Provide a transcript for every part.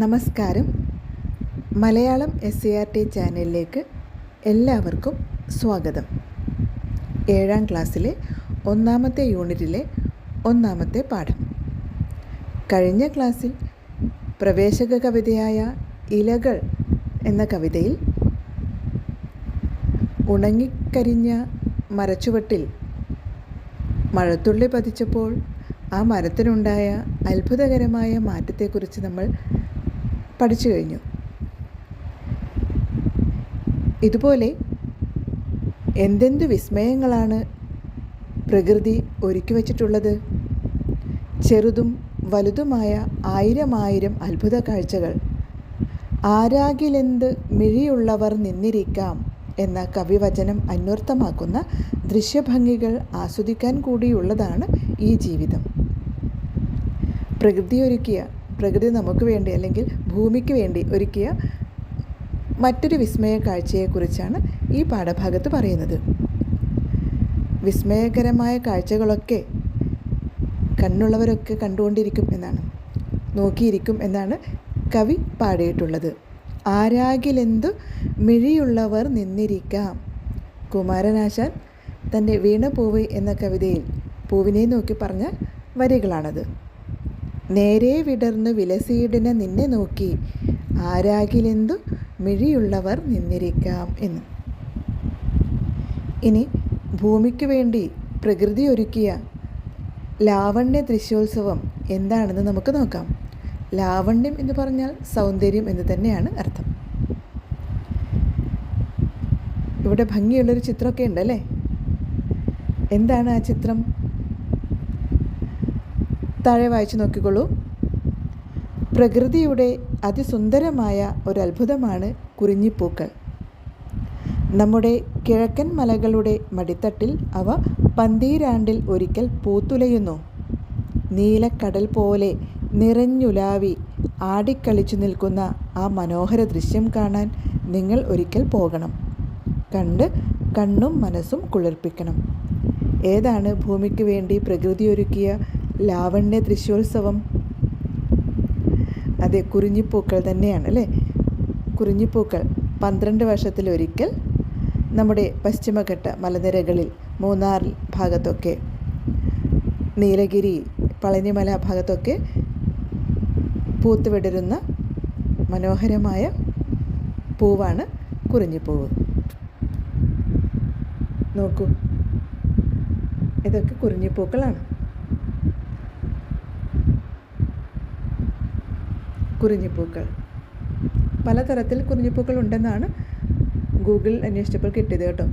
നമസ്കാരം. Malayalam S C R T ചാനലിലേക്ക് എല്ലാവർക്കും സ്വാഗതം. ഏഴാം ക്ലാസ്സിലെ ഒന്നാമത്തെ യൂണിറ്റിലെ ഒന്നാമത്തെ പാഠം. കഴിഞ്ഞ ക്ലാസ്സിൽ പ്രവേശക കവിതയായ ഇലകൾ എന്ന കവിതയിൽ ഉണങ്ങിക്കരിഞ്ഞ മരച്ചുവട്ടിൽ മഴത്തുള്ളി പതിച്ചപ്പോൾ ആ മരത്തിനുണ്ടായ അത്ഭുതകരമായ മാറ്റത്തെക്കുറിച്ച് നമ്മൾ പഠിച്ചു കഴിഞ്ഞു. ഇതുപോലെ എന്തെന്ത് വിസ്മയങ്ങളാണ് പ്രകൃതി ഒരുക്കി വച്ചിട്ടുള്ളത്? ചെറുതും വലുതുമായ ആയിരം ആയിരം അത്ഭുത കാഴ്ചകൾ. ആരാകിലെന്ത് മിഴിയുള്ളവർ നിന്നിരിക്കാം എന്ന കവിവചനം അന്വർത്ഥമാക്കുന്ന ദൃശ്യഭംഗികൾ ആസ്വദിക്കാൻ കൂടിയുള്ളതാണ് ഈ ജീവിതം. പ്രകൃതി ഒരുക്കിയ പ്രകൃതി നമുക്ക് വേണ്ടി അല്ലെങ്കിൽ ഭൂമിക്ക് വേണ്ടി ഒരുക്കിയ മറ്റൊരു വിസ്മയ കാഴ്ചയെക്കുറിച്ചാണ് ഈ പാഠഭാഗത്ത് പറയുന്നത്. വിസ്മയകരമായ കാഴ്ചകളൊക്കെ കണ്ണുള്ളവരൊക്കെ കണ്ടുകൊണ്ടിരിക്കും എന്നാണ്. നോക്കിയിരിക്കും എന്നാണ് കവി പാടിയിട്ടുള്ളത്. ആരാകിലെന്തു മിഴിയുള്ളവർ നിന്നിരിക്കാം. കുമാരനാശാൻ തന്റെ വീണപൂവ് എന്ന കവിതയിൽ പൂവിനെ നോക്കി പറഞ്ഞ വരികളാണത്. നേരെ വിടർന്നു വിലസീടിന നിന്നെ നോക്കി. ആരാകിലെന്തു മിഴിയുള്ളവർ നിന്നിരിക്കാം എന്ന്. ഇനി ഭൂമിക്ക് വേണ്ടി പ്രകൃതി ഒരുക്കിയ ലാവണ്യ ദൃശ്യോത്സവം എന്താണെന്ന് നമുക്ക് നോക്കാം. ലാവണ്യം എന്ന് പറഞ്ഞാൽ സൗന്ദര്യം എന്ന് തന്നെയാണ് അർത്ഥം. ഇവിടെ ഭംഗിയുള്ളൊരു ചിത്രമൊക്കെ ഉണ്ടല്ലേ? എന്താണ് ആ ചിത്രം? താഴെ വായിച്ചു നോക്കിക്കോളൂ. പ്രകൃതിയുടെ അതിസുന്ദരമായ ഒരത്ഭുതമാണ് കുറിഞ്ഞിപ്പൂക്കൾ. നമ്മുടെ കിഴക്കൻ മലകളുടെ മടിത്തട്ടിൽ അവ പന്തീരാണ്ടിൽ ഒരിക്കൽ പൂത്തുലയുന്നു. നീലക്കടൽ പോലെ നിറഞ്ഞുലാവി ആടിക്കളിച്ചു നിൽക്കുന്ന ആ മനോഹര ദൃശ്യം കാണാൻ നിങ്ങൾ ഒരിക്കൽ പോകണം. കണ്ട് കണ്ണും മനസ്സും കുളിർപ്പിക്കണം. ഏതാണ് ഭൂമിക്ക് വേണ്ടി പ്രകൃതി ഒരുക്കിയ ലാവണ്യ തൃശ്ശൂത്സവം അതെ കുറിഞ്ഞിപ്പൂക്കൾ തന്നെയാണ് അല്ലേ? കുറിഞ്ഞിപ്പൂക്കൾ പന്ത്രണ്ട് വർഷത്തിലൊരിക്കൽ നമ്മുടെ പശ്ചിമഘട്ട മലനിരകളിൽ മൂന്നാർ ഭാഗത്തൊക്കെ നീലഗിരി പളനിമല ഭാഗത്തൊക്കെ പൂത്തുവിടരുന്ന മനോഹരമായ പൂവാണ് കുറിഞ്ഞിപ്പൂവ്. നോക്കൂ ഇതൊക്കെ കുറിഞ്ഞിപ്പൂക്കളാണ്. കുറിഞ്ഞിപ്പൂക്കൾ. പലതരത്തിൽ കുറിഞ്ഞിപ്പൂക്കൾ ഉണ്ടെന്നാണ് ഗൂഗിൾ അന്വേഷിച്ചപ്പോൾ കിട്ടിയത് കേട്ടോ.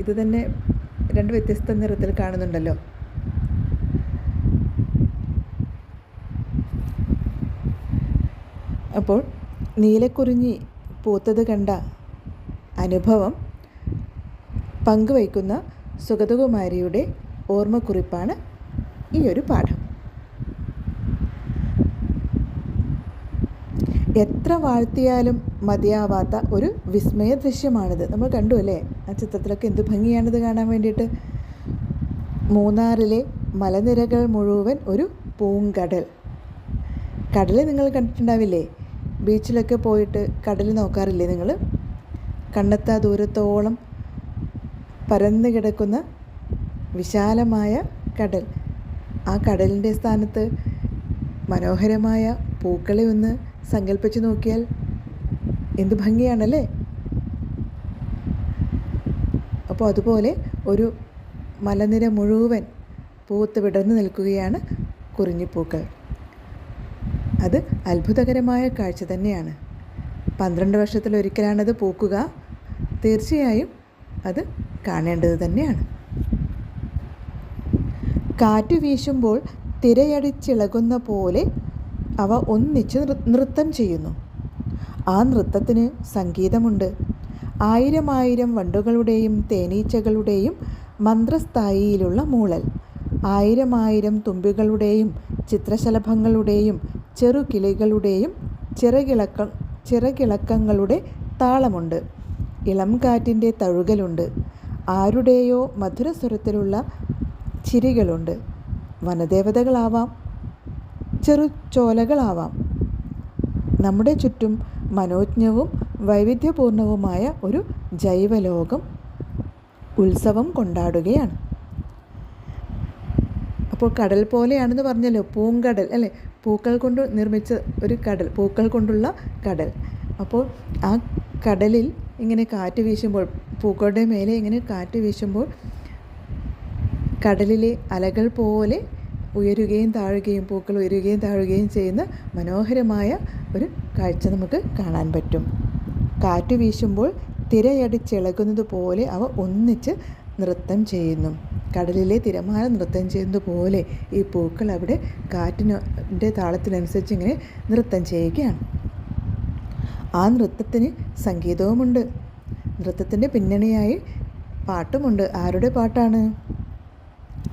ഇത് തന്നെ രണ്ട് വ്യത്യസ്ത നിറത്തിൽ കാണുന്നുണ്ടല്ലോ. അപ്പോൾ നീലക്കുറിഞ്ഞി പൂത്തത് കണ്ട അനുഭവം പങ്കുവയ്ക്കുന്ന സുഗതകുമാരിയുടെ ഓർമ്മക്കുറിപ്പാണ് ഈ ഒരു പാഠം. എത്ര വാഴ്ത്തിയാലും മതിയാവാത്ത ഒരു വിസ്മയ ദൃശ്യമാണിത്. നമ്മൾ കണ്ടു അല്ലേ? ആ ചിത്രത്തിലൊക്കെ എന്ത് ഭംഗിയാണിത് കാണാൻ വേണ്ടിയിട്ട്. മൂന്നാറിലെ മലനിരകൾ മുഴുവൻ ഒരു പൂങ്കടൽ. കടൽ നിങ്ങൾ കണ്ടിട്ടുണ്ടാവില്ലേ? ബീച്ചിലൊക്കെ പോയിട്ട് കടൽ നോക്കാറില്ലേ നിങ്ങൾ? കണ്ണെത്താ ദൂരത്തോളം പരന്നു കിടക്കുന്ന വിശാലമായ കടൽ. ആ കടലിന്റെ സ്ഥാനത്ത് മനോഹരമായ പൂക്കളെ ഒന്ന് സങ്കല്പിച്ച് നോക്കിയാൽ എന്ത് ഭംഗിയാണല്ലേ? അപ്പോൾ അതുപോലെ ഒരു മലനിര മുഴുവൻ പൂത്ത് വിടർന്നു നിൽക്കുകയാണ് കുറിഞ്ഞിപ്പൂക്കൾ. അത് അത്ഭുതകരമായ കാഴ്ച തന്നെയാണ്. പന്ത്രണ്ട് വർഷത്തിലൊരിക്കലാണത് പൂക്കുക. തീർച്ചയായും അത് കാണേണ്ടത് തന്നെയാണ്. കാറ്റ് വീശുമ്പോൾ തിരയടിച്ചിളകുന്ന പോലെ അവ ഒന്നിച്ച് നൃത്തം ചെയ്യുന്നു. ആ നൃത്തത്തിന് സംഗീതമുണ്ട്. ആയിരം ആയിരം വണ്ടുകളുടെയും തേനീച്ചകളുടെയും മന്ത്രസ്ഥായിയിലുള്ള മൂളൽ ആയിരം ആയിരം തുമ്പികളുടെയും ചിത്രശലഭങ്ങളുടെയും ചെറുകിളികളുടെയും ചിറകിളക്ക ചിറകിളക്കങ്ങളുടെ താളമുണ്ട്. ഇളം കാറ്റിന്റെ തഴുകലുണ്ട്. ആരുടെയോ മധുരസ്വരത്തിലുള്ള ചിരികളുണ്ട്. വനദേവതകളാവാം ചെറു ചോലകളാവാം. നമ്മുടെ ചുറ്റും മനോജ്ഞവും വൈവിധ്യപൂർണവുമായ ഒരു ജൈവലോകം ഉത്സവം കൊണ്ടാടുകയാണ്. അപ്പോൾ കടൽ പോലെയാണെന്ന് പറഞ്ഞല്ലോ പൂങ്കടൽ അല്ലേ? പൂക്കൾ കൊണ്ട് നിർമ്മിച്ച ഒരു കടൽ പൂക്കൾ കൊണ്ടുള്ള കടൽ. അപ്പോൾ ആ കടലിൽ ഇങ്ങനെ കാറ്റ് വീശുമ്പോൾ പൂക്കളുടെ മേലെ ഇങ്ങനെ കാറ്റ് വീശുമ്പോൾ കടലിലെ അലകൾ പോലെ ഉയരുകയും താഴുകയും പൂക്കൾ ഉയരുകയും താഴുകയും ചെയ്യുന്ന മനോഹരമായ ഒരു കാഴ്ച നമുക്ക് കാണാൻ പറ്റും. കാറ്റ് വീശുമ്പോൾ തിരയടിച്ചിളകുന്നത് പോലെ അവ ഒന്നിച്ച് നൃത്തം ചെയ്യുന്നു. കടലിലെ തിരമാല നൃത്തം ചെയ്യുന്നത് പോലെ ഈ പൂക്കൾ അവിടെ കാറ്റിന്റെ താളത്തിനനുസരിച്ച് ഇങ്ങനെ നൃത്തം ചെയ്യുകയാണ്. ആ നൃത്തത്തിന് സംഗീതവുമുണ്ട്. നൃത്തത്തിന്റെ പിന്നണിയായി പാട്ടുമുണ്ട്. ആരുടെ പാട്ടാണ്?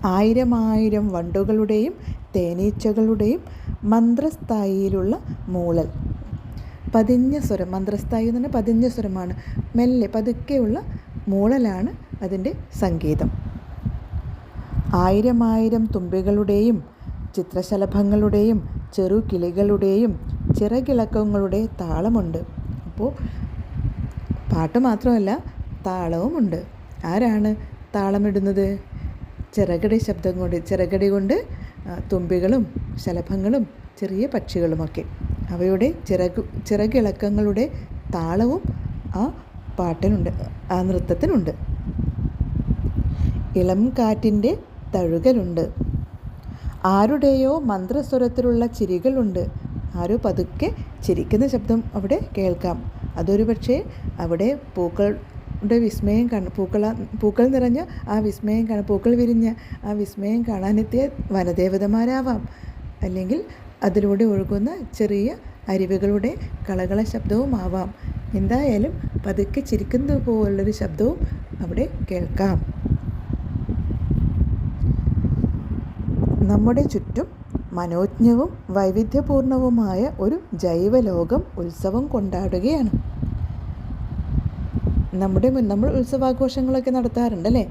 ആയിരം ആയിരം വണ്ടുകളുടെയും തേനീച്ചകളുടെയും മന്ത്രസ്ഥായിയിലുള്ള മൂളൽ. പതിഞ്ഞ സ്വരം മന്ത്രസ്ഥായി എന്ന് പറഞ്ഞാൽ പതിഞ്ഞ സ്വരമാണ്. മെല്ലെ പതുക്കെയുള്ള മൂളലാണ് അതിന്റെ സംഗീതം. ആയിരം ആയിരം തുമ്പികളുടെയും ചിത്രശലഭങ്ങളുടെയും ചെറു കിളികളുടെയും ചിറകിളക്കങ്ങളുടെ താളമുണ്ട്. അപ്പോൾ പാട്ട് മാത്രമല്ല താളവുമുണ്ട്. ആരാണ് താളമിടുന്നത്? ചിറകടി ശബ്ദം കൊണ്ട് ചിറകടി കൊണ്ട് തുമ്പികളും ശലഭങ്ങളും ചെറിയ പക്ഷികളുമൊക്കെ. അവയുടെ ചിറക് ചിറകിളക്കങ്ങളുടെ താളവും ആ പാട്ടിനുണ്ട് ആ നൃത്തത്തിനുണ്ട്. ഇളം കാറ്റിന്റെ തഴുകലുണ്ട്. ആരുടെയോ മന്ത്രസ്വരത്തിലുള്ള ചിരികളുണ്ട്. ആരോ പതുക്കെ ചിരിക്കുന്ന ശബ്ദം അവിടെ കേൾക്കാം. അതൊരു പക്ഷേ അവിടെ പൂക്കളുടെ വിസ്മയം കാണ പൂക്കള പൂക്കൾ നിറഞ്ഞ ആ വിസ്മയം കാണാൻ പൂക്കൾ വിരിഞ്ഞ ആ വിസ്മയം കാണാനെത്തിയ വനദേവതമാരാവാം. അല്ലെങ്കിൽ അതിലൂടെ ഒഴുകുന്ന ചെറിയ അരുവികളുടെ കളകള ശബ്ദവും ആവാം. എന്തായാലും പതുക്കെ ചിരിക്കുന്നത് പോലുള്ളൊരു ശബ്ദവും അവിടെ കേൾക്കാം. നമ്മുടെ ചുറ്റും മനോജ്ഞവും വൈവിധ്യപൂർണവുമായ ഒരു ജൈവലോകം ഉത്സവം കൊണ്ടാടുകയാണ്. നമ്മുടെ നമ്മൾ ഉത്സവാഘോഷങ്ങളൊക്കെ നടത്താറുണ്ടല്ലേ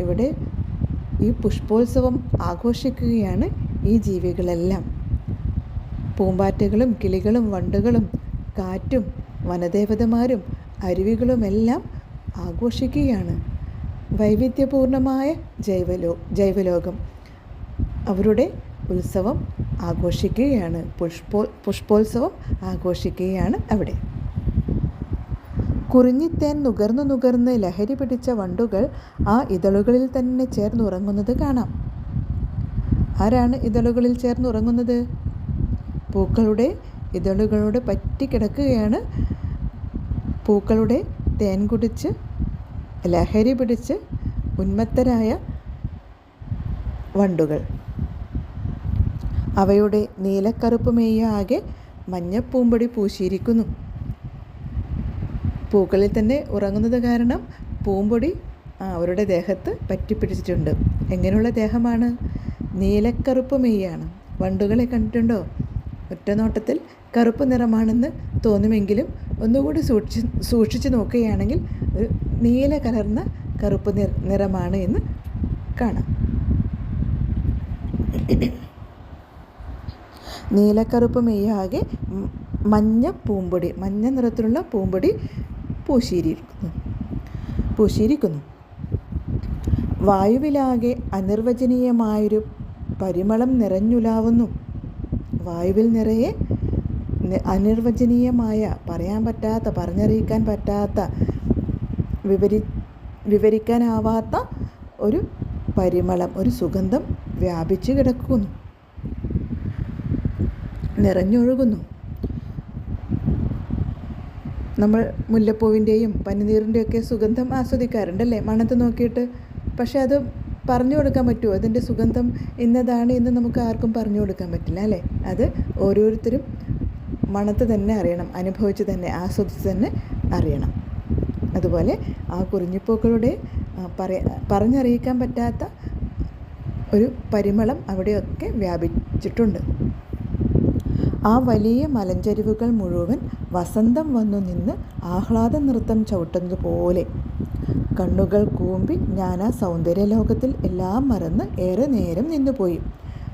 ഇവിടെ ഈ പുഷ്പോത്സവം ആഘോഷിക്കുകയാണ് ഈ ജീവികളെല്ലാം. പൂമ്പാറ്റകളും കിളികളും വണ്ടുകളും കാറ്റും വനദേവതമാരും അരുവികളുമെല്ലാം ആഘോഷിക്കുകയാണ്. വൈവിധ്യപൂർണമായ ജൈവലോ ജൈവലോകം. അവരുടെ ഉത്സവം ആഘോഷിക്കുകയാണ്. പുഷ്പോ പുഷ്പോത്സവം ആഘോഷിക്കുകയാണ് അവിടെ. കുറിഞ്ഞിത്തേൻ നുകർന്നു നുകർന്ന് ലഹരി പിടിച്ച വണ്ടുകൾ ആ ഇതളുകളിൽ തന്നെ ചേർന്നുറങ്ങുന്നത് കാണാം. ആരാണ് ഇതളുകളിൽ ചേർന്നുറങ്ങുന്നത്? പൂക്കളുടെ ഇതളുകളോട് പറ്റിക്കിടക്കുകയാണ് പൂക്കളുടെ തേൻ കുടിച്ച് ലഹരി പിടിച്ച് ഉന്മത്തരായ വണ്ടുകൾ. അവയുടെ നീലക്കറുപ്പ് മെയ്യാകെ മഞ്ഞപ്പൂമ്പൊടി പൂശിയിരിക്കുന്നു. പൂക്കളിൽ തന്നെ ഉറങ്ങുന്നത് കാരണം പൂമ്പൊടി അവരുടെ ദേഹത്ത് പറ്റിപ്പിടിച്ചിട്ടുണ്ട്. എങ്ങനെയുള്ള ദേഹമാണ്? നീലക്കറുപ്പ് മെയ്യാണ്. വണ്ടുകളെ കണ്ടിട്ടുണ്ടോ? ഒറ്റ നോട്ടത്തിൽ കറുപ്പ് നിറമാണെന്ന് തോന്നുമെങ്കിലും ഒന്നുകൂടി സൂക്ഷിച്ച് സൂക്ഷിച്ച് നോക്കുകയാണെങ്കിൽ ഒരു നീല കലർന്ന കറുപ്പ് നിറമാണ് എന്ന് കാണാം. നീലക്കറുപ്പ് മെയ്യാകെ മഞ്ഞ പൂമ്പൊടി മഞ്ഞ നിറത്തിലുള്ള പൂമ്പൊടി പൂശിയിരിക്കുന്നു. പൂശിയിരിക്കുന്നു. വായുവിലാകെ അനിർവചനീയമായൊരു പരിമളം നിറഞ്ഞുലാവുന്നു. വായുവിൽ നിറയെ അനിർവചനീയമായ പറയാൻ പറ്റാത്ത പറഞ്ഞറിയിക്കാൻ പറ്റാത്ത വിവരി വിവരിക്കാനാവാത്ത ഒരു പരിമളം ഒരു സുഗന്ധം വ്യാപിച്ചു കിടക്കുന്നു. നിറഞ്ഞൊഴുകുന്നു. നമ്മൾ മുല്ലപ്പൂവിന്റെയും പനിനീറിന്റെയൊക്കെ സുഗന്ധം ആസ്വദിക്കാറുണ്ടല്ലേ? മണത്ത് നോക്കിയിട്ട്. പക്ഷേ അത് പറഞ്ഞു കൊടുക്കാൻ പറ്റുമോ? അതിന്റെ സുഗന്ധം ഇന്നതാണ് എന്ന് നമുക്ക് ആർക്കും പറഞ്ഞു കൊടുക്കാൻ പറ്റില്ല അല്ലേ? അത് ഓരോരുത്തരും മണത്ത് തന്നെ അറിയണം അനുഭവിച്ച് തന്നെ ആസ്വദിച്ച് തന്നെ അറിയണം. അതുപോലെ ആ കുറിഞ്ഞിപ്പൂക്കളുടെ പറയ പറഞ്ഞറിയിക്കാൻ പറ്റാത്ത ഒരു പരിമളം അവിടെയൊക്കെ വ്യാപിച്ചിട്ടുണ്ട്. ആ വലിയ മലഞ്ചരിവുകൾ മുഴുവൻ വസന്തം വന്നു നിന്ന് ആഹ്ലാദ നൃത്തം ചവിട്ടുന്നത് പോലെ കണ്ണുകൾ കൂമ്പി ഞാൻ ആ സൗന്ദര്യലോകത്തിൽ എല്ലാം മറന്ന് ഏറെ നേരം നിന്നുപോയി.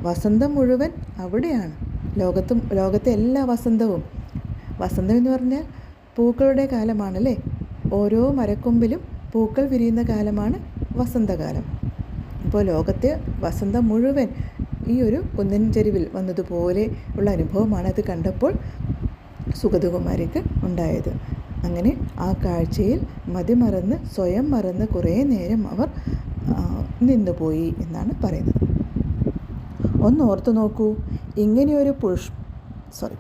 വസന്തം മുഴുവൻ അവിടെയാണ്. ലോകത്തും ലോകത്തെ എല്ലാ വസന്തവും. വസന്തം എന്ന് പറഞ്ഞാൽ പൂക്കളുടെ കാലമാണല്ലേ? ഓരോ മരക്കൊമ്പിലും പൂക്കൾ വിരിയുന്ന കാലമാണ് വസന്തകാലം. ഇപ്പോൾ ലോകത്തെ വസന്തം മുഴുവൻ ഈ ഒരു കുന്നിൻ ചെരുവിൽ വന്നതുപോലെ ഉള്ള അനുഭവമാണ് അത് കണ്ടപ്പോൾ സുഗതകുമാരിക്ക് ഉണ്ടായത്. അങ്ങനെ ആ കാഴ്ചയിൽ മതിമറന്ന് സ്വയം മറന്ന് കുറേ നേരം അവർ നിന്നുപോയി എന്നാണ് പറയുന്നത്. ഒന്ന് ഓർത്തു നോക്കൂ ഇങ്ങനെയൊരു പുഷ് സോറി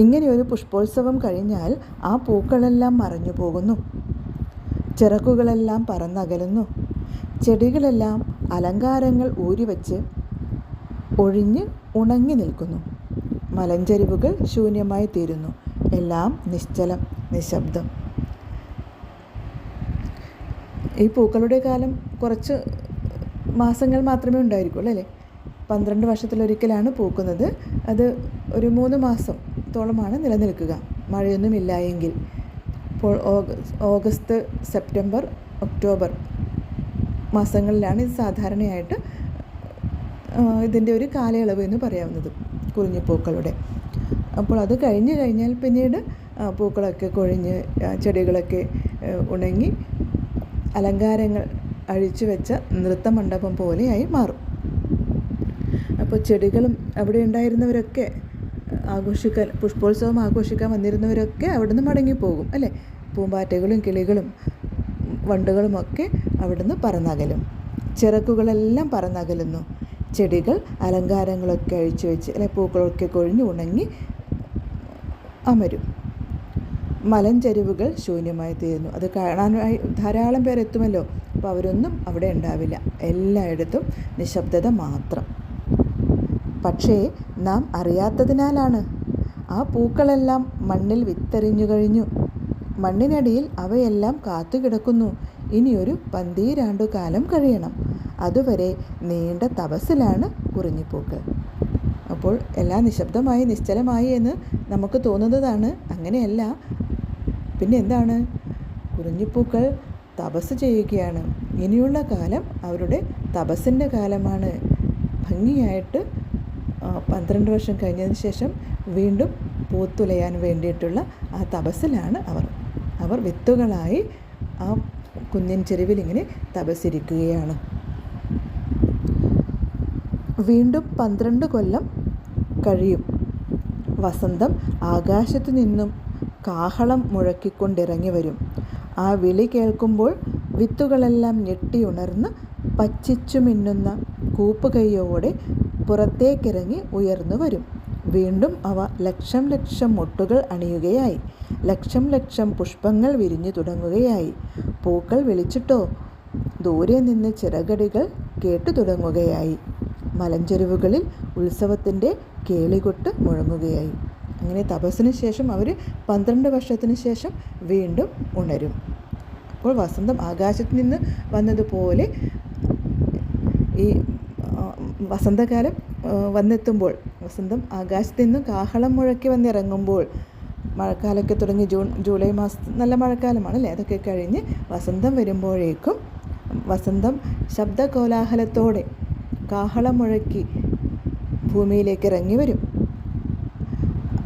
ഇങ്ങനെയൊരു പുഷ്പോത്സവം കഴിഞ്ഞാൽ ആ പൂക്കളെല്ലാം മറഞ്ഞു പോകുന്നു. ചിറക്കുകളെല്ലാം പറന്നകലുന്നു. ചെടികളെല്ലാം അലങ്കാരങ്ങൾ ഊരിവെച്ച് ഒഴിഞ്ഞ് ഉണങ്ങി നിൽക്കുന്നു. മലഞ്ചരിവുകൾ ശൂന്യമായി തീരുന്നു. എല്ലാം നിശ്ചലം നിശബ്ദം. ഈ പൂക്കളുടെ കാലം കുറച്ച് മാസങ്ങൾ മാത്രമേ ഉണ്ടായിരിക്കുള്ളൂ അല്ലേ? പന്ത്രണ്ട് വർഷത്തിലൊരിക്കലാണ് പൂക്കുന്നത്. അത് ഒരു മൂന്ന് മാസത്തോളമാണ് നിലനിൽക്കുക. മഴയൊന്നുമില്ല എങ്കിൽ ഇപ്പോൾ ഓഗസ്റ്റ് സെപ്റ്റംബർ ഒക്ടോബർ മാസങ്ങളിലാണ് ഇത് സാധാരണയായിട്ട് ഇതിന്റെ ഒരു കാലയളവ് എന്ന് പറയാവുന്നത് കുറിഞ്ഞിപ്പൂക്കളുടെ അപ്പോൾ അത് കഴിഞ്ഞ് കഴിഞ്ഞാൽ പിന്നീട് പൂക്കളൊക്കെ കൊഴിഞ്ഞ് ചെടികളൊക്കെ ഉണങ്ങി അലങ്കാരങ്ങൾ അഴിച്ചു വെച്ച നൃത്തമണ്ഡപം പോലെയായി മാറും. അപ്പോൾ ചെടികളും അവിടെ ഉണ്ടായിരുന്നവരൊക്കെ ആഘോഷിക്കാൻ പുഷ്പോത്സവം ആഘോഷിക്കാൻ വന്നിരുന്നവരൊക്കെ അവിടുന്ന് മടങ്ങിപ്പോകും അല്ലേ? പൂമ്പാറ്റകളും കിളികളും വണ്ടുകളുമൊക്കെ അവിടുന്ന് പറന്നകലും. ചിറക്കുകളെല്ലാം പറന്നകലുന്നു. ചെടികൾ അലങ്കാരങ്ങളൊക്കെ അഴിച്ചു വെച്ച് അല്ലെ പൂക്കളൊക്കെ കൊഴിഞ്ഞ് ഉണങ്ങി അമരും. മലഞ്ചരിവുകൾ ശൂന്യമായി തീരുന്നു. അത് കാണാനായി ധാരാളം പേർ എത്തുമല്ലോ. അപ്പോൾ അവരൊന്നും അവിടെ ഉണ്ടാവില്ല. എല്ലായിടത്തും നിശബ്ദത മാത്രം. പക്ഷേ നാം അറിയാത്തതിനാലാണ്. ആ പൂക്കളെല്ലാം മണ്ണിൽ വിത്തെറിഞ്ഞു കഴിഞ്ഞു. മണ്ണിനടിയിൽ അവയെല്ലാം കാത്തുകിടക്കുന്നു. ഇനിയൊരു പന്തീരാണ്ടു കാലം കഴിയണം. അതുവരെ നീണ്ട തപസ്സിലാണ് കുറിഞ്ഞിപ്പോക്ക്. അപ്പോൾ എല്ലാം നിശബ്ദമായി നിശ്ചലമായി എന്ന് നമുക്ക് തോന്നുന്നതാണ്. അങ്ങനെയല്ല. പിന്നെ എന്താണ്? കുറിഞ്ഞിപ്പൂക്കൾ തപസ് ചെയ്യുകയാണ്. ഇനിയുള്ള കാലം അവരുടെ തപസ്സിന്റെ കാലമാണ്. ഭംഗിയായിട്ട് പന്ത്രണ്ട് വർഷം കഴിഞ്ഞതിന് ശേഷം വീണ്ടും പൂത്തുലയാൻ വേണ്ടിയിട്ടുള്ള ആ തപസ്സിലാണ് അവർ. അവർ വിത്തുകളായി ആ കുന്നിൻ ചെരുവിൽ ഇങ്ങനെ തപസ്സിരിക്കുകയാണ്. വീണ്ടും പന്ത്രണ്ട് കൊല്ലം കഴിയും. വസന്തം ആകാശത്തു നിന്നും കാഹളം മുഴക്കിക്കൊണ്ടിറങ്ങി വരും. ആ വിളി കേൾക്കുമ്പോൾ വിത്തുകളെല്ലാം ഞെട്ടിയുണർന്ന് പച്ചിച്ചു മിന്നുന്ന കൂപ്പുകയ്യോടെ പുറത്തേക്കിറങ്ങി ഉയർന്നു വരും. വീണ്ടും അവ ലക്ഷം ലക്ഷം മുട്ടുകൾ അണിയുകയായി. ലക്ഷം ലക്ഷം പുഷ്പങ്ങൾ വിരിഞ്ഞു തുടങ്ങുകയായി. പൂക്കൾ വിളിച്ചിട്ടോ? ദൂരെ നിന്ന് ചിറകടികൾ കേട്ടു തുടങ്ങുകയായി. മലഞ്ചെരുവുകളിൽ ഉത്സവത്തിന്റെ കേളികൊട്ട് മുഴങ്ങുകയായി. അങ്ങനെ തപസ്സിന് ശേഷം അവർ പന്ത്രണ്ട് വർഷത്തിന് ശേഷം വീണ്ടും ഉണരും. അപ്പോൾ വസന്തം ആകാശത്ത് നിന്ന് വന്നതുപോലെ ഈ വസന്തകാലം വന്നെത്തുമ്പോൾ വസന്തം ആകാശത്ത് നിന്ന് കാഹളം മുഴക്കി വന്നിറങ്ങുമ്പോൾ മഴക്കാലമൊക്കെ തുടങ്ങി ജൂൺ ജൂലൈ മാസം നല്ല മഴക്കാലമാണ് അല്ലേ? അതൊക്കെ കഴിഞ്ഞ് വസന്തം വരുമ്പോഴേക്കും വസന്തം ശബ്ദകോലാഹലത്തോടെ കാഹളം മുഴക്കി ഭൂമിയിലേക്ക് ഇറങ്ങി വരും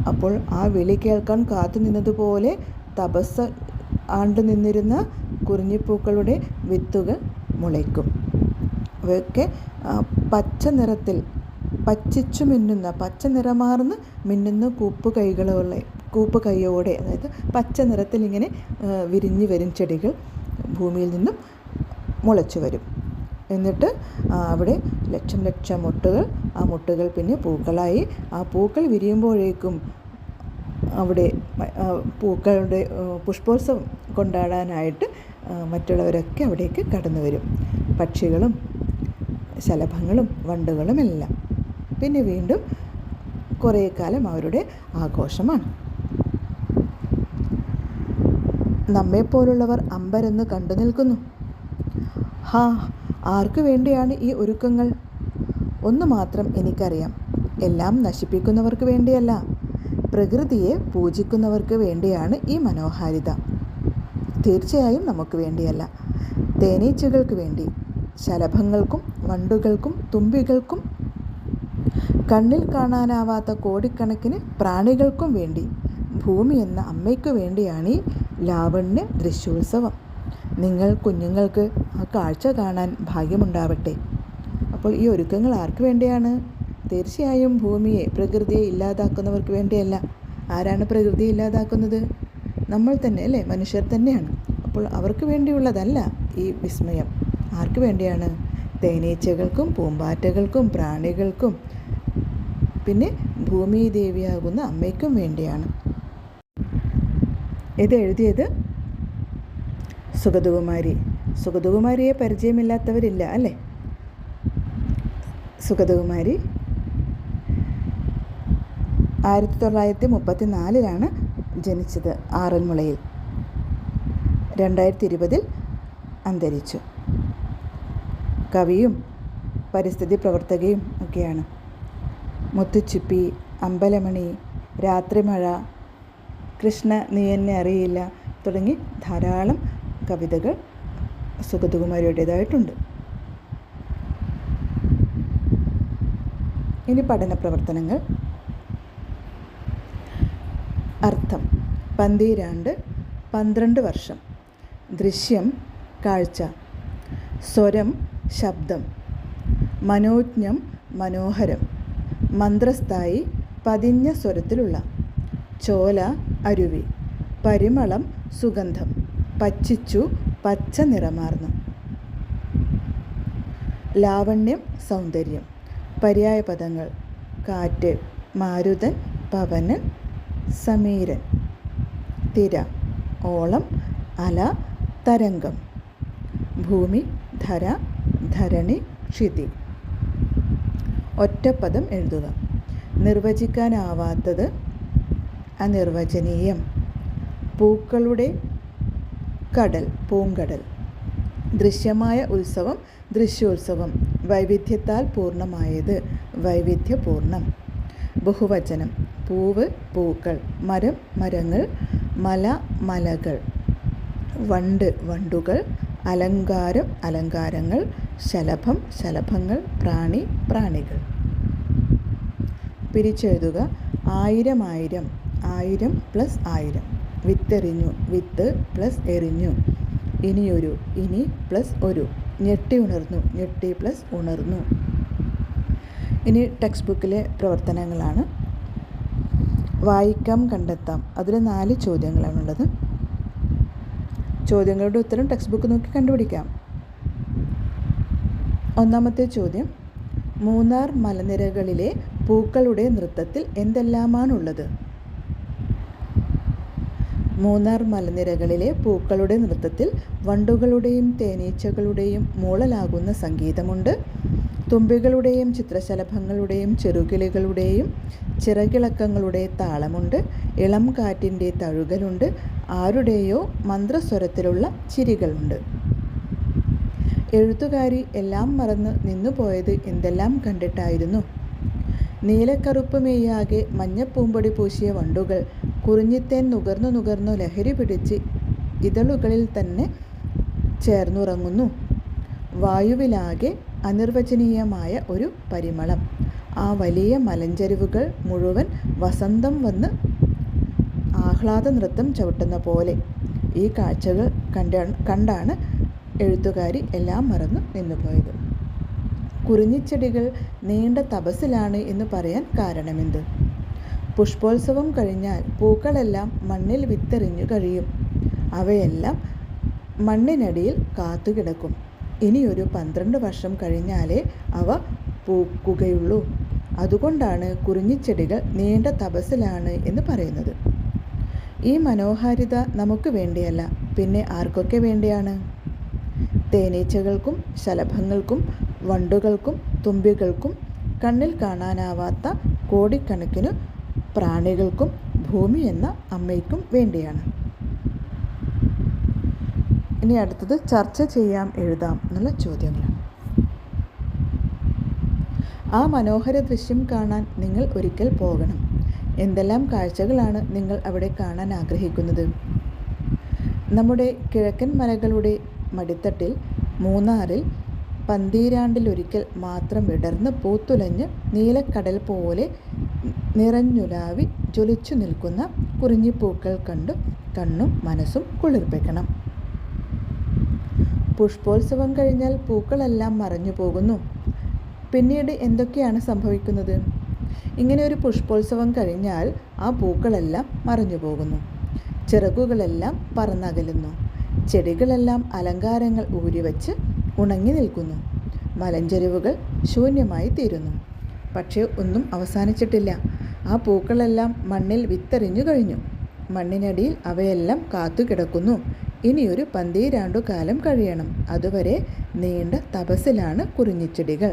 അപ്പോൾ ആ വിളി കേൾക്കാൻ കാത്തു നിന്നതുപോലെ തപസ് ആണ്ടു നിന്നിരുന്ന കുറിഞ്ഞിപ്പൂക്കളുടെ വിത്തുകൾ മുളയ്ക്കും. അവയൊക്കെ പച്ച നിറത്തിൽ പച്ചിച്ചു മിന്നുന്ന പച്ച നിറമാർന്ന് മിന്നുന്ന കൂപ്പ് കൈകളുള്ള കൂപ്പ് കൈയോടെ അതായത് പച്ച നിറത്തിൽ ഇങ്ങനെ വിരിഞ്ഞു വരും ചെടികൾ ഭൂമിയിൽ നിന്നും മുളച്ചു വരും എന്നിട്ട് അവിടെ ലക്ഷം ലക്ഷം മുട്ടുകൾ ആ മുട്ടുകൾ പിന്നെ പൂക്കളായി. ആ പൂക്കൾ വിരിയുമ്പോഴേക്കും അവിടെ പൂക്കളുടെ പുഷ്പോത്സവം കൊണ്ടാടാനായിട്ട് മറ്റുള്ളവരൊക്കെ അവിടേക്ക് കടന്നു വരും. പക്ഷികളും ശലഭങ്ങളും വണ്ടുകളും എല്ലാം. പിന്നെ വീണ്ടും കുറേ കാലം അവരുടെ ആഘോഷമാണ്. നമ്മെപ്പോലുള്ളവർ അമ്പരന്ന് കണ്ടു നിൽക്കുന്നു. ഹാ ആർക്കു വേണ്ടിയാണ് ഈ ഒരുക്കങ്ങൾ? ഒന്നു മാത്രം എനിക്കറിയാം. എല്ലാം നശിപ്പിക്കുന്നവർക്ക് വേണ്ടിയല്ല. പ്രകൃതിയെ പൂജിക്കുന്നവർക്ക് വേണ്ടിയാണ് ഈ മനോഹാരിത. തീർച്ചയായും നമുക്ക് വേണ്ടിയല്ല. തേനീച്ചകൾക്ക് വേണ്ടി ശലഭങ്ങൾക്കും വണ്ടുകൾക്കും തുമ്പികൾക്കും കണ്ണിൽ കാണാനാവാത്ത കോടിക്കണക്കിന് പ്രാണികൾക്കും വേണ്ടി ഭൂമി എന്ന അമ്മയ്ക്കു വേണ്ടിയാണ് ഈ ലാവണ്യ ദൃശ്യോത്സവം. നിങ്ങൾ കുഞ്ഞുങ്ങൾക്ക് ആ കാഴ്ച കാണാൻ ഭാഗ്യമുണ്ടാവട്ടെ. അപ്പോൾ ഈ ഒരുക്കങ്ങൾ ആർക്ക് വേണ്ടിയാണ്? തീർച്ചയായും ഭൂമിയെ പ്രകൃതിയെ ഇല്ലാതാക്കുന്നവർക്ക് വേണ്ടിയല്ല. ആരാണ് പ്രകൃതി ഇല്ലാതാക്കുന്നത്? നമ്മൾ തന്നെ അല്ലേ? മനുഷ്യർ തന്നെയാണ്. അപ്പോൾ അവർക്ക് വേണ്ടിയുള്ളതല്ല ഈ വിസ്മയം. ആർക്ക് വേണ്ടിയാണ്? തേനീച്ചകൾക്കും പൂമ്പാറ്റകൾക്കും പ്രാണികൾക്കും. പിന്നെ ഭൂമി ദേവിയാകുന്ന അമ്മയ്ക്കും വേണ്ടിയാണ്. ഇത് എഴുതിയത് സുഗതകുമാരി. സുഗതകുമാരിയെ പരിചയമില്ലാത്തവരില്ല അല്ലേ? സുഗതകുമാരി ആയിരത്തി തൊള്ളായിരത്തി മുപ്പത്തി നാലിലാണ് ജനിച്ചത് ആറന്മുളയിൽ. രണ്ടായിരത്തി ഇരുപതിൽ അന്തരിച്ചു. കവിയും പരിസ്ഥിതി പ്രവർത്തകയും ഒക്കെയാണ്. മുത്തുച്ചിപ്പി അമ്പലമണി രാത്രിമഴ കൃഷ്ണ നീ എന്നെ അറിയില്ല തുടങ്ങി ധാരാളം കവിതകൾ സുഗതകുമാരിയുടേതായിട്ടുണ്ട്. ഇനി പഠന പ്രവർത്തനങ്ങൾ. അർത്ഥം. പന്തീരാണ്ട് പന്ത്രണ്ട് വർഷം. ദൃശ്യം. കാഴ്ച. സ്വരം. ശബ്ദം. മനോജ്ഞം. മനോഹരം. മന്ത്രസ്ഥായി പതിഞ്ഞ സ്വരത്തിലുള്ള. ചോല. അരുവി. പരിമളം. സുഗന്ധം. പച്ചിച്ചു പച്ച നിറമാർന്നു. ലാവണ്യം സൗന്ദര്യം പര്യായ പദങ്ങൾ കാറ്റ് മാരുതൻ പവനൻ സമീരൻ തിര ഓളം അല തരംഗം ഭൂമി ധര ധരണി ക്ഷിതി. ഒറ്റപ്പദം എഴുതുക. നിർവചിക്കാനാവാത്തത് അനിർവചനീയം. പൂക്കളുടെ കടൽ പൂങ്കടൽ. ദൃശ്യമായ ഉത്സവം ദൃശ്യോത്സവം. വൈവിധ്യത്താൽ പൂർണമായത് വൈവിധ്യപൂർണം ബഹുവചനം. പൂവ് പൂക്കൾ. മരം മരങ്ങൾ. മല മലകൾ. വണ്ട് വണ്ടുകൾ. അലങ്കാരം അലങ്കാരങ്ങൾ. ശലഭം ശലഭങ്ങൾ. പ്രാണി പ്രാണികൾ. പിരിച്ചെഴുതുക. ആയിരം ആയിരം. ആയിരം പ്ലസ് ആയിരം. വിത്തെറിഞ്ഞു. വിത്ത് പ്ലസ് എറിഞ്ഞു. ഇനിയൊരു ഇനി പ്ലസ് ഒരു. ഞെട്ടി ഉണർന്നു. ഞെട്ടി പ്ലസ് ഉണർന്നു. ഇനി ടെക്സ്റ്റ് ബുക്കിലെ പ്രവർത്തനങ്ങളാണ്. വായിക്കാം കണ്ടെത്താം. അതിൽ നാല് ചോദ്യങ്ങളാണുള്ളത്. ചോദ്യങ്ങളുടെ ഉത്തരം ടെക്സ്റ്റ് ബുക്ക് നോക്കി കണ്ടുപിടിക്കാം. ഒന്നാമത്തെ ചോദ്യം. മൂന്നാർ മലനിരകളിലെ പൂക്കളുടെ നൃത്തത്തിൽ എന്തെല്ലാമാണുള്ളത്? മൂന്നാർ മലനിരകളിലെ പൂക്കളുടെ നൃത്തത്തിൽ വണ്ടുകളുടെയും തേനീച്ചകളുടെയും മൂളലാകുന്ന സംഗീതമുണ്ട്. തുമ്പികളുടെയും ചിത്രശലഭങ്ങളുടെയും ചെറുകിളികളുടെയും ചിറകിളക്കങ്ങളുടെ താളമുണ്ട്. ഇളം കാറ്റിന്റെ തഴുകലുണ്ട്. ആരുടെയോ മന്ത്രസ്വരത്തിലുള്ള ചിരികളുണ്ട്. എഴുത്തുകാരി എല്ലാം മറന്ന് നിന്നുപോയത് എന്തെല്ലാം കണ്ടിട്ടായിരുന്നു? നീലക്കറുപ്പ് മെയ്യാകെ മഞ്ഞപ്പൂമ്പൊടി പൂശിയ വണ്ടുകൾ കുറിഞ്ഞിത്തേൻ നുകർന്നു നുകർന്നു ലഹരി പിടിച്ച് ഇതളുകളിൽ തന്നെ ചേർന്നുറങ്ങുന്നു. വായുവിലാകെ അനിർവചനീയമായ ഒരു പരിമളം. ആ വലിയ മലഞ്ചരിവുകൾ മുഴുവൻ വസന്തം വന്ന് ആഹ്ലാദ നൃത്തം ചവിട്ടുന്ന പോലെ. ഈ കാഴ്ചകൾ കണ്ട കണ്ടാണ് എഴുത്തുകാരി എല്ലാം മറന്നു നിന്നുപോയത്. കുറിഞ്ഞിച്ചെടികൾ നീണ്ട തപസ്സിലാണ് എന്ന് പറയാൻ കാരണമെന്ത്? പുഷ്പോത്സവം കഴിഞ്ഞാൽ പൂക്കളെല്ലാം മണ്ണിൽ വിത്തെറിഞ്ഞു കഴിയും. അവയെല്ലാം മണ്ണിനടിയിൽ കാത്തുകിടക്കും. ഇനിയൊരു പന്ത്രണ്ട് വർഷം കഴിഞ്ഞാലേ അവ പൂക്കുകയുള്ളൂ. അതുകൊണ്ടാണ് കുറിഞ്ഞിച്ചെടികൾ നീണ്ട തപസ്സിലാണ് എന്ന് പറയുന്നത്. ഈ മനോഹാരിത നമുക്ക് വേണ്ടിയല്ല പിന്നെ ആർക്കൊക്കെ വേണ്ടിയാണ്? തേനീച്ചകൾക്കും ശലഭങ്ങൾക്കും വണ്ടുകൾക്കും തുമ്പികൾക്കും കണ്ണിൽ കാണാനാവാത്ത കോടിക്കണക്കിന് പ്രാണികൾക്കും ഭൂമി എന്ന അമ്മയ്ക്കും വേണ്ടിയാണ്. ഇനി അടുത്തത് ചർച്ച ചെയ്യാം എഴുതാം എന്നുള്ള ചോദ്യങ്ങളാണ് ആ മനോഹര ദൃശ്യം കാണാൻ നിങ്ങൾ ഒരിക്കൽ പോകണം. എന്തെല്ലാം കാഴ്ചകളാണ് നിങ്ങൾ അവിടെ കാണാൻ ആഗ്രഹിക്കുന്നത്? നമ്മുടെ കിഴക്കൻ മലകളുടെ മടിത്തട്ടിൽ മൂന്നാറിൽ പന്തീരാണ്ടിലൊരിക്കൽ മാത്രം വിടർന്ന് പൂത്തുലഞ്ഞ് നീലക്കടൽ പോലെ നിറഞ്ഞുലാവി ജ്വലിച്ചു നിൽക്കുന്ന കുറിഞ്ഞിപ്പൂക്കൾ കണ്ടു കണ്ണും മനസ്സും കുളിർപ്പിക്കണം. പുഷ്പോത്സവം കഴിഞ്ഞാൽ പൂക്കളെല്ലാം മറഞ്ഞു പോകുന്നു. പിന്നീട് എന്തൊക്കെയാണ് സംഭവിക്കുന്നത്? ഇങ്ങനെ ഒരു പുഷ്പോത്സവം കഴിഞ്ഞാൽ ആ പൂക്കളെല്ലാം മറഞ്ഞു പോകുന്നു. ചിറകുകളെല്ലാം പറന്നകലുന്നു. ചെടികളെല്ലാം അലങ്കാരങ്ങൾ ഊരിവച്ച് ഉണങ്ങി നിൽക്കുന്നു. മലഞ്ചെരിവുകൾ ശൂന്യമായി തീരുന്നു. പക്ഷേ ഒന്നും അവസാനിച്ചിട്ടില്ല. ആ പൂക്കളെല്ലാം മണ്ണിൽ വിത്തെറിഞ്ഞു കഴിഞ്ഞു. മണ്ണിനടിയിൽ അവയെല്ലാം കാത്തു കിടക്കുന്നു. ഇനിയൊരു പന്തീരാണ്ടു കാലം കഴിയണം. അതുവരെ നീണ്ട തപസ്സിലാണ് കുറിഞ്ഞിച്ചെടികൾ.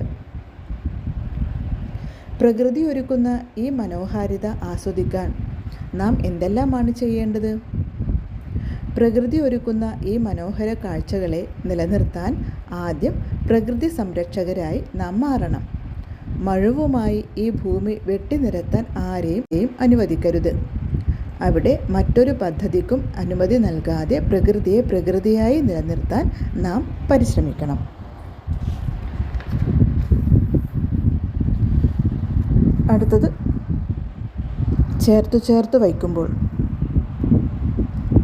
പ്രകൃതി ഒരുക്കുന്ന ഈ മനോഹാരിത ആസ്വദിക്കാൻ നാം എന്തെല്ലാമാണ് ചെയ്യേണ്ടത്? പ്രകൃതി ഒരുക്കുന്ന ഈ മനോഹര കാഴ്ചകളെ നിലനിർത്താൻ ആദ്യം പ്രകൃതി സംരക്ഷകരായി നാം മാറണം. മഴുവുമായി ഈ ഭൂമി വെട്ടിനിരത്താൻ ആരെയും അനുവദിക്കരുത്. അവിടെ മറ്റൊരു പദ്ധതിക്കും അനുമതി നൽകാതെ പ്രകൃതിയെ പ്രകൃതിയായി നിലനിർത്താൻ നാം പരിശ്രമിക്കണം. അടുത്തത് ചേർത്തു ചേർത്ത് വയ്ക്കുമ്പോൾ.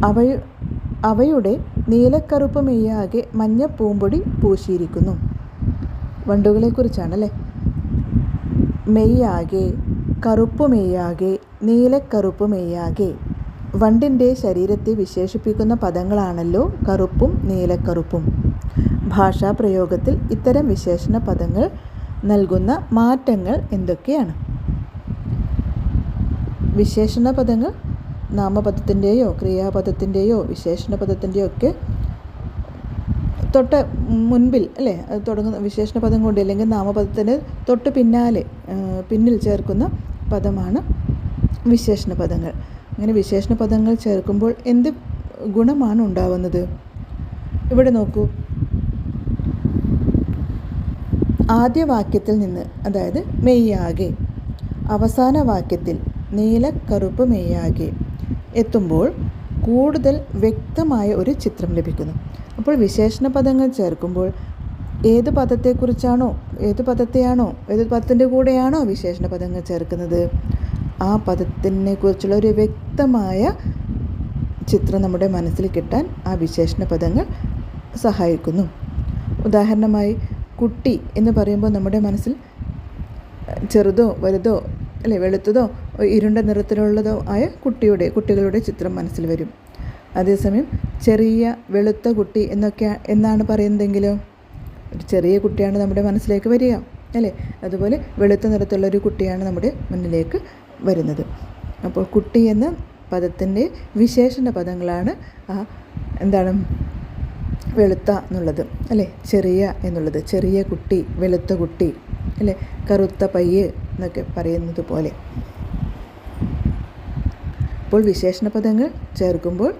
അവ അവയുടെ നീലക്കറുപ്പ് മെയ്യാകെ മഞ്ഞ പൂമ്പൊടി പൂശിയിരിക്കുന്നു. വണ്ടുകളെക്കുറിച്ചാണല്ലേ? മെയ്യാകെ കറുപ്പ് മെയ്യാകെ നീലക്കറുപ്പ് മെയ്യാകെ വണ്ടിന്റെ ശരീരത്തെ വിശേഷിപ്പിക്കുന്ന പദങ്ങളാണല്ലോ കറുപ്പും നീലക്കറുപ്പും. ഭാഷാപ്രയോഗത്തിൽ ഇത്തരം വിശേഷണ പദങ്ങൾ നൽകുന്ന മാറ്റങ്ങൾ എന്തൊക്കെയാണ്? വിശേഷണ പദങ്ങൾ നാമപദത്തിന്റെയോ ക്രിയാപദത്തിന്റെയോ വിശേഷണ പദത്തിന്റെയോ ഒക്കെ തൊട്ട് മുൻപിൽ അല്ലേ? തുടങ്ങുന്ന വിശേഷണ പദം കൊണ്ട് അല്ലെങ്കിൽ നാമപദത്തിന് തൊട്ട് പിന്നാലെ പിന്നിൽ ചേർക്കുന്ന പദമാണ് വിശേഷണ പദങ്ങൾ അങ്ങനെ വിശേഷണ പദങ്ങൾ ചേർക്കുമ്പോൾ എന്ത് ഗുണമാണ് ഉണ്ടാവുന്നത്? ഇവിടെ നോക്കൂ. ആദ്യ വാക്യത്തിൽ നിന്ന് അതായത് മെയ്യാകെ അവസാന വാക്യത്തിൽ നീല നീലക്കറുപ്പ് മെയ്യാകെ എത്തുമ്പോൾ കൂടുതൽ വ്യക്തമായ ഒരു ചിത്രം ലഭിക്കുന്നു. അപ്പോൾ വിശേഷണ പദങ്ങൾ ചേർക്കുമ്പോൾ ഏത് പദത്തെക്കുറിച്ചാണോ ഏത് പദത്തെയാണോ ഏത് പദത്തിന്റെ കൂടെയാണോ വിശേഷണ പദങ്ങൾ ചേർക്കുന്നത്? ആ പദത്തിനെ കുറിച്ചുള്ള ഒരു വ്യക്തമായ ചിത്രം നമ്മുടെ മനസ്സിൽ കിട്ടാൻ ആ വിശേഷണ പദങ്ങൾ സഹായിക്കുന്നു. ഉദാഹരണമായി കുട്ടി എന്ന് പറയുമ്പോൾ നമ്മുടെ മനസ്സിൽ ചെറുതോ വലുതോ അല്ലെ വെളുത്തതോ ഇരുണ്ട നിറത്തിലുള്ളതോ ആയ കുട്ടിയുടെ കുട്ടികളുടെ ചിത്രം മനസ്സിൽ വരും. അതേസമയം ചെറിയ വെളുത്ത കുട്ടി എന്നൊക്കെ എന്നാണ് പറയുന്നതെങ്കിലോ ഒരു ചെറിയ കുട്ടിയാണ് നമ്മുടെ മനസ്സിലേക്ക് വരിക അല്ലേ? അതുപോലെ വെളുത്ത നിറത്തുള്ള ഒരു കുട്ടിയാണ് നമ്മുടെ മുന്നിലേക്ക് വരുന്നത്. അപ്പോൾ കുട്ടി എന്ന പദത്തിന്റെ വിശേഷണ പദങ്ങളാണ് ആ എന്താണ് വെളുത്ത എന്നുള്ളത് അല്ലേ? ചെറിയ എന്നുള്ളത് ചെറിയ കുട്ടി വെളുത്ത കുട്ടി അല്ലേ? കറുത്ത പയ്യ് എന്നൊക്കെ പറയുന്നത് പോലെ. അപ്പോൾ വിശേഷണ പദങ്ങൾ ചേർക്കുമ്പോൾ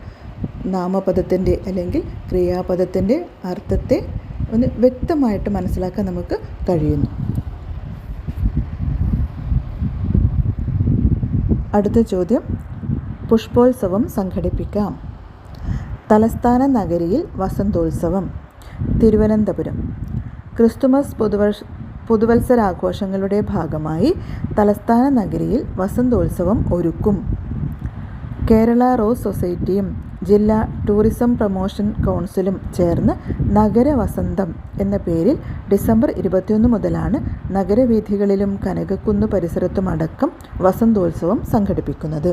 നാമപദത്തിന്റെ അല്ലെങ്കിൽ ക്രിയാപദത്തിന്റെ അർത്ഥത്തെ ഒന്ന് വ്യക്തമായിട്ട് മനസ്സിലാക്കാൻ നമുക്ക് കഴിയുന്നു. അടുത്ത ചോദ്യം. പുഷ്പോത്സവം സംഘടിപ്പിക്കാം. തലസ്ഥാന നഗരിയിൽ വസന്തോത്സവം. തിരുവനന്തപുരം. ക്രിസ്തുമസ് പുതുവർഷ പുതുവത്സരാഘോഷങ്ങളുടെ ഭാഗമായി തലസ്ഥാന നഗരിയിൽ വസന്തോത്സവം ഒരുക്കും. കേരള റോസ് സൊസൈറ്റിയും ജില്ലാ ടൂറിസം പ്രൊമോഷൻ കൗൺസിലും ചേർന്ന് നഗരവസന്തം എന്ന പേരിൽ ഡിസംബർ ഇരുപത്തിയൊന്ന് മുതലാണ് നഗരവീഥികളിലും കനകക്കുന്ന് പരിസരത്തുമടക്കം വസന്തോത്സവം സംഘടിപ്പിക്കുന്നത്.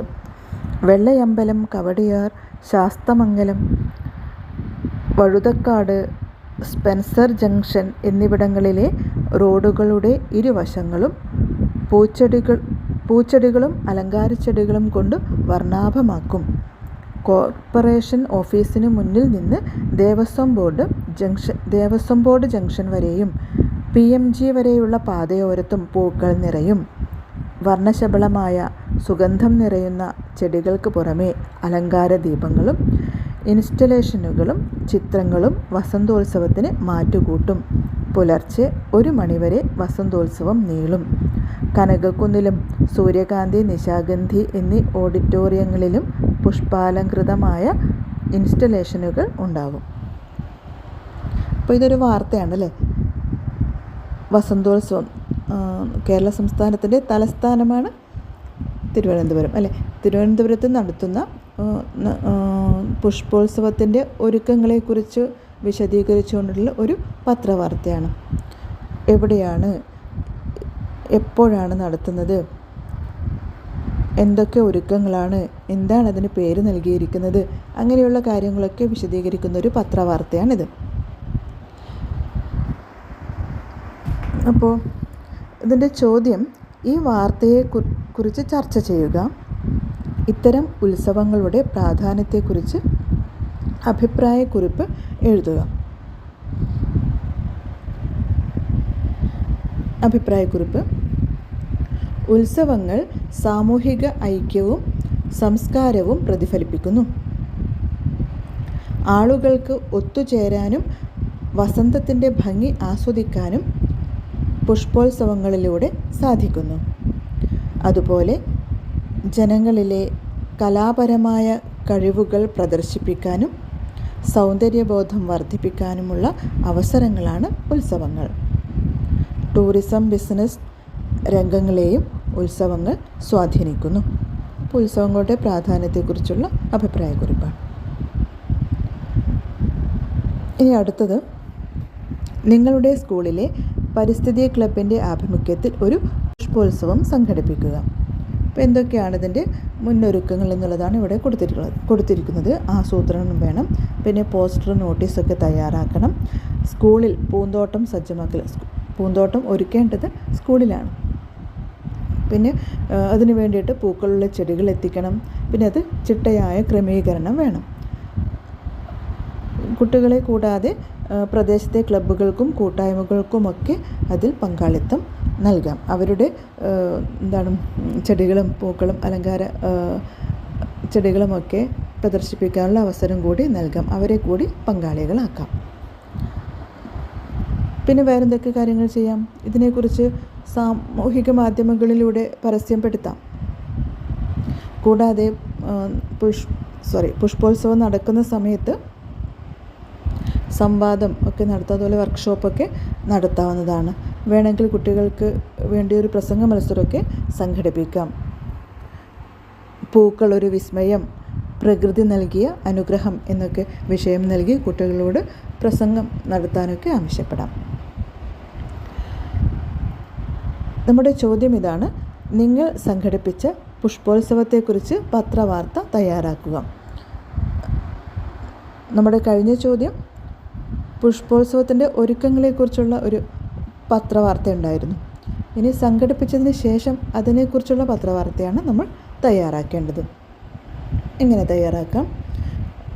വെള്ളയമ്പലം കവടിയാർ ശാസ്തമംഗലം വഴുതക്കാട് സ്പെൻസർ ജംഗ്ഷൻ എന്നിവിടങ്ങളിലെ റോഡുകളുടെ ഇരുവശങ്ങളും പൂച്ചെടികൾ പൂച്ചെടികളും അലങ്കാരച്ചെടികളും കൊണ്ട് വർണാഭമാക്കും. കോർപ്പറേഷൻ ഓഫീസിന് മുന്നിൽ നിന്ന് Devaswom board junction Devaswom board junction വരെയും പി എം ജി വരെയുള്ള പാതയോരത്തും പൂക്കൾ നിറയും. വർണശബളമായ സുഗന്ധം നിറയുന്ന ചെടികൾക്ക് പുറമേ അലങ്കാര ദീപങ്ങളും ഇൻസ്റ്റലേഷനുകളും ചിത്രങ്ങളും വസന്തോത്സവത്തിന് മാറ്റുകൂട്ടും. പുലർച്ചെ ഒരു മണിവരെ വസന്തോത്സവം നീളും. കനകക്കുന്നിലും സൂര്യകാന്തി നിശാഗന്ധി എന്നീ ഓഡിറ്റോറിയങ്ങളിലും പുഷ്പാലങ്കൃതമായ ഇൻസ്റ്റലേഷനുകൾ ഉണ്ടാകും അപ്പോൾ ഇതൊരു വാർത്തയാണ് അല്ലേ വസന്തോത്സവം കേരള സംസ്ഥാനത്തിന്റെ തലസ്ഥാനമാണ് തിരുവനന്തപുരം അല്ലേ? തിരുവനന്തപുരത്ത് നടത്തുന്ന പുഷ്പോത്സവത്തിന്റെ ഒരുക്കങ്ങളെക്കുറിച്ച് വിശദീകരിച്ചുകൊണ്ടുള്ള ഒരു പത്രവാർത്തയാണ്. എവിടെയാണ് എപ്പോഴാണ് നടത്തുന്നത്? എന്തൊക്കെ ഒരുക്കങ്ങളാണ് എന്താണ് അതിന് പേര് നൽകിയിരിക്കുന്നത് അങ്ങനെയുള്ള കാര്യങ്ങളൊക്കെ വിശദീകരിക്കുന്ന ഒരു പത്രവാർത്തയാണിത്. അപ്പോൾ ഇതിന്റെ ചോദ്യം ഈ വാർത്തയെ കുറിച്ച് ചർച്ച ചെയ്യുക. ഇത്തരം ഉത്സവങ്ങളുടെ പ്രാധാന്യത്തെക്കുറിച്ച് അഭിപ്രായക്കുറിപ്പ് എഴുതുക. അഭിപ്രായക്കുറിപ്പ്. ഉത്സവങ്ങൾ സാമൂഹിക ഐക്യവും സംസ്കാരവും പ്രതിഫലിപ്പിക്കുന്നു. ആളുകൾക്ക് ഒത്തുചേരാനും വസന്തത്തിന്റെ ഭംഗി ആസ്വദിക്കാനും പുഷ്പോത്സവങ്ങളിലൂടെ സാധിക്കുന്നു. അതുപോലെ ജനങ്ങളിലെ കലാപരമായ കഴിവുകൾ പ്രദർശിപ്പിക്കാനും സൗന്ദര്യബോധം വർദ്ധിപ്പിക്കാനുമുള്ള അവസരങ്ങളാണ് ഉത്സവങ്ങൾ. ടൂറിസം ബിസിനസ് രംഗങ്ങളെയും ഉത്സവങ്ങൾ സ്വാധീനിക്കുന്നു. ഉത്സവങ്ങളുടെ പ്രാധാന്യത്തെക്കുറിച്ചുള്ള അഭിപ്രായക്കുറിപ്പാണ്. ഇനി അടുത്തത് നിങ്ങളുടെ സ്കൂളിലെ പരിസ്ഥിതി ക്ലബിന്റെ ആഭിമുഖ്യത്തിൽ ഒരു പുഷ്പോത്സവം സംഘടിപ്പിക്കുക. അപ്പോൾ എന്തൊക്കെയാണ് ഇതിന്റെ മുന്നൊരുക്കങ്ങൾ എന്നുള്ളതാണ് ഇവിടെ കൊടുത്തിട്ടുള്ളത് കൊടുത്തിരിക്കുന്നത്. ആസൂത്രണം വേണം പിന്നെ പോസ്റ്റർ നോട്ടീസൊക്കെ തയ്യാറാക്കണം. സ്കൂളിൽ പൂന്തോട്ടം സജ്ജമാക്കൽ പൂന്തോട്ടം ഒരുക്കേണ്ടത് സ്കൂളിലാണ്. പിന്നെ അതിന് വേണ്ടിയിട്ട് പൂക്കളുള്ള ചെടികൾ എത്തിക്കണം. പിന്നെ അത് ചിട്ടയായ ക്രമീകരണം വേണം. കുട്ടികളെ കൂടാതെ പ്രദേശത്തെ ക്ലബ്ബുകൾക്കും കൂട്ടായ്മകൾക്കുമൊക്കെ അതിൽ പങ്കാളിത്തം നൽകാം. അവരുടെ എന്താണ് ചെടികളും പൂക്കളും അലങ്കാര ചെടികളുമൊക്കെ പ്രദർശിപ്പിക്കാനുള്ള അവസരം കൂടി നൽകാം. അവരെ കൂടി പങ്കാളികളാക്കാം. പിന്നെ വേറെന്തൊക്കെ കാര്യങ്ങൾ ചെയ്യാം? ഇതിനെക്കുറിച്ച് സാമൂഹിക മാധ്യമങ്ങളിലൂടെ പരസ്യപ്പെടുത്താം. കൂടാതെ പുഷ് സോറി പുഷ്പോത്സവം നടക്കുന്ന സമയത്ത് സംവാദം ഒക്കെ നടത്താം അതുപോലെ വർക്ക്ഷോപ്പൊക്കെ നടത്താവുന്നതാണ്. വേണമെങ്കിൽ കുട്ടികൾക്ക് വേണ്ടി ഒരു പ്രസംഗ മത്സരമൊക്കെ സംഘടിപ്പിക്കാം. പൂക്കൾ ഒരു വിസ്മയം പ്രകൃതി നൽകിയ അനുഗ്രഹം എന്നൊക്കെ വിഷയം നൽകി കുട്ടികളോട് പ്രസംഗം നടത്താനൊക്കെ ആവശ്യപ്പെടാം. നമ്മുടെ ചോദ്യം ഇതാണ്. നിങ്ങൾ സംഘടിപ്പിച്ച പുഷ്പോത്സവത്തെക്കുറിച്ച് പത്രവാർത്ത തയ്യാറാക്കുക. നമ്മുടെ കഴിഞ്ഞ ചോദ്യം പുഷ്പോത്സവത്തിന്റെ ഒരുക്കങ്ങളെക്കുറിച്ചുള്ള ഒരു പത്രവാർത്ത ഉണ്ടായിരുന്നു ഇനി സംഘടിപ്പിച്ചതിന് ശേഷം അതിനെക്കുറിച്ചുള്ള പത്രവാർത്തയാണ് നമ്മൾ തയ്യാറാക്കേണ്ടത്. എങ്ങനെ തയ്യാറാക്കാം?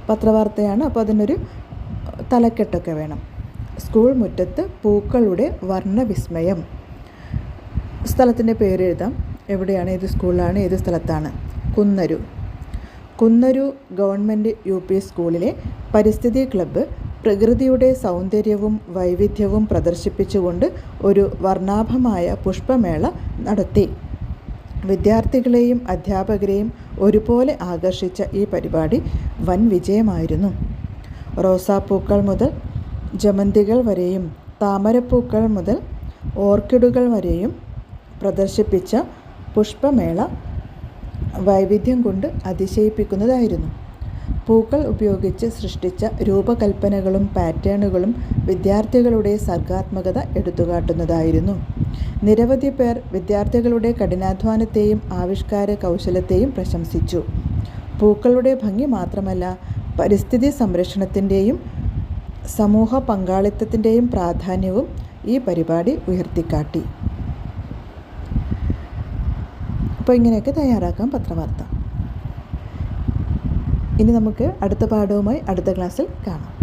പത്രവാർത്തയാണ് അപ്പോൾ അതിനൊരു തലക്കെട്ടൊക്കെ വേണം. സ്കൂൾ മുറ്റത്ത് പൂക്കളുടെ വർണവിസ്മയം. സ്ഥലത്തിന്റെ പേര് എഴുതാം. എവിടെയാണ്? ഏത് സ്കൂളിലാണ്? ഏത് സ്ഥലത്താണ്? Kunnaru. Kunnaru government U P സ്കൂളിലെ പരിസ്ഥിതി ക്ലബ്ബ് പ്രകൃതിയുടെ സൗന്ദര്യവും വൈവിധ്യവും പ്രദർശിപ്പിച്ചുകൊണ്ട് ഒരു വർണാഭമായ പുഷ്പമേള നടത്തി. വിദ്യാർത്ഥികളെയും അധ്യാപകരെയും ഒരുപോലെ ആകർഷിച്ച ഈ പരിപാടി വൻ വിജയമായിരുന്നു. റോസാപ്പൂക്കൾ മുതൽ ജമന്തികൾ വരെയും താമരപ്പൂക്കൾ മുതൽ ഓർക്കിഡുകൾ വരെയും പ്രദർശിപ്പിച്ച പുഷ്പമേള വൈവിധ്യം കൊണ്ട് അതിശയിപ്പിക്കുന്നതായിരുന്നു. പൂക്കൾ ഉപയോഗിച്ച് സൃഷ്ടിച്ച രൂപകൽപ്പനകളും പാറ്റേണുകളും വിദ്യാർത്ഥികളുടെ സർഗാത്മകത എടുത്തുകാട്ടുന്നതായിരുന്നു. നിരവധി പേർ വിദ്യാർത്ഥികളുടെ കഠിനാധ്വാനത്തെയും ആവിഷ്കാര കൗശലത്തെയും പ്രശംസിച്ചു. പൂക്കളുടെ ഭംഗി മാത്രമല്ല പരിസ്ഥിതി സംരക്ഷണത്തിന്റെയും സമൂഹ പങ്കാളിത്തത്തിന്റെയും പ്രാധാന്യവും ഈ പരിപാടി ഉയർത്തിക്കാട്ടി. അപ്പോൾ ഇങ്ങനെയൊക്കെ തയ്യാറാക്കാം പത്രവാർത്ത. ഇനി നമുക്ക് അടുത്ത പാഠവുമായി അടുത്ത ക്ലാസ്സിൽ കാണാം.